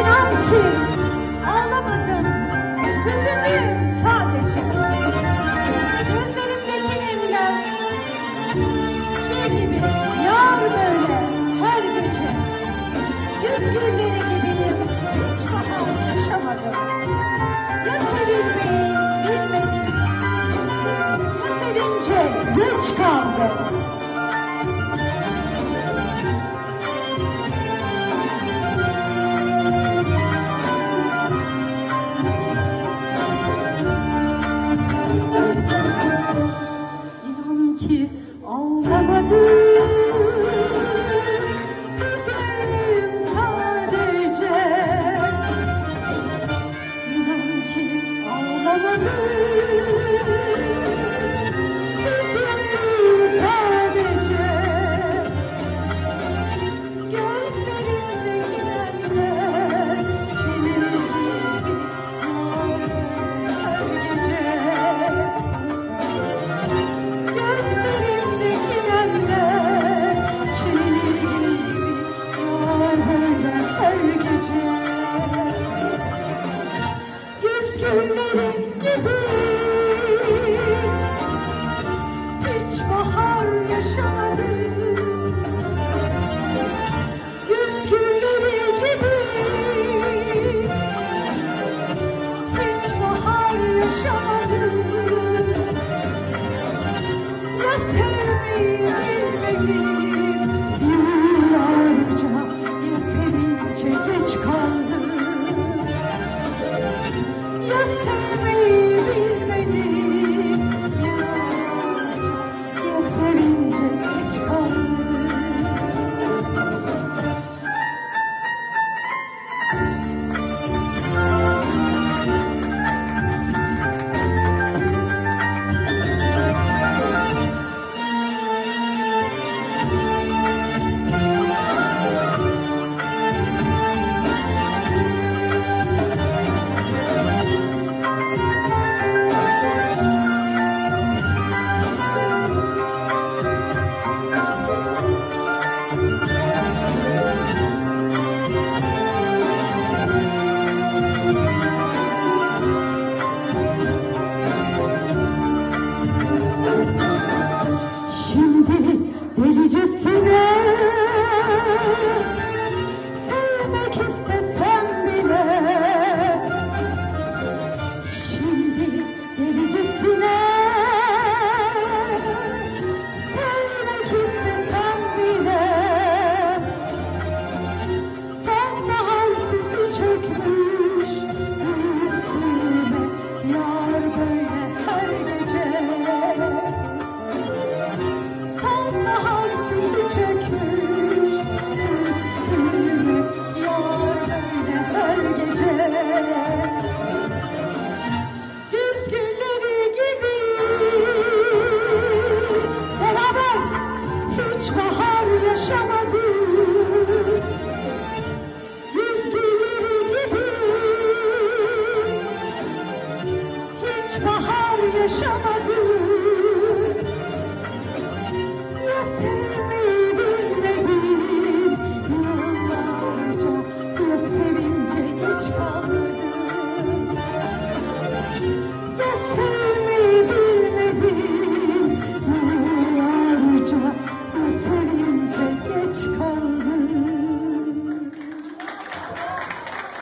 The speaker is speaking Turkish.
İnan ki ağlamadım. Hüzünlüyüm sadece. Gözlerimdeki nemler şey gibi yağar böyle her gece. Yüz gülleri gibiyim. Hiç bahar yaşamadım. Ya sevilmeyi bilmedim. Ya sevince. 勇去。you.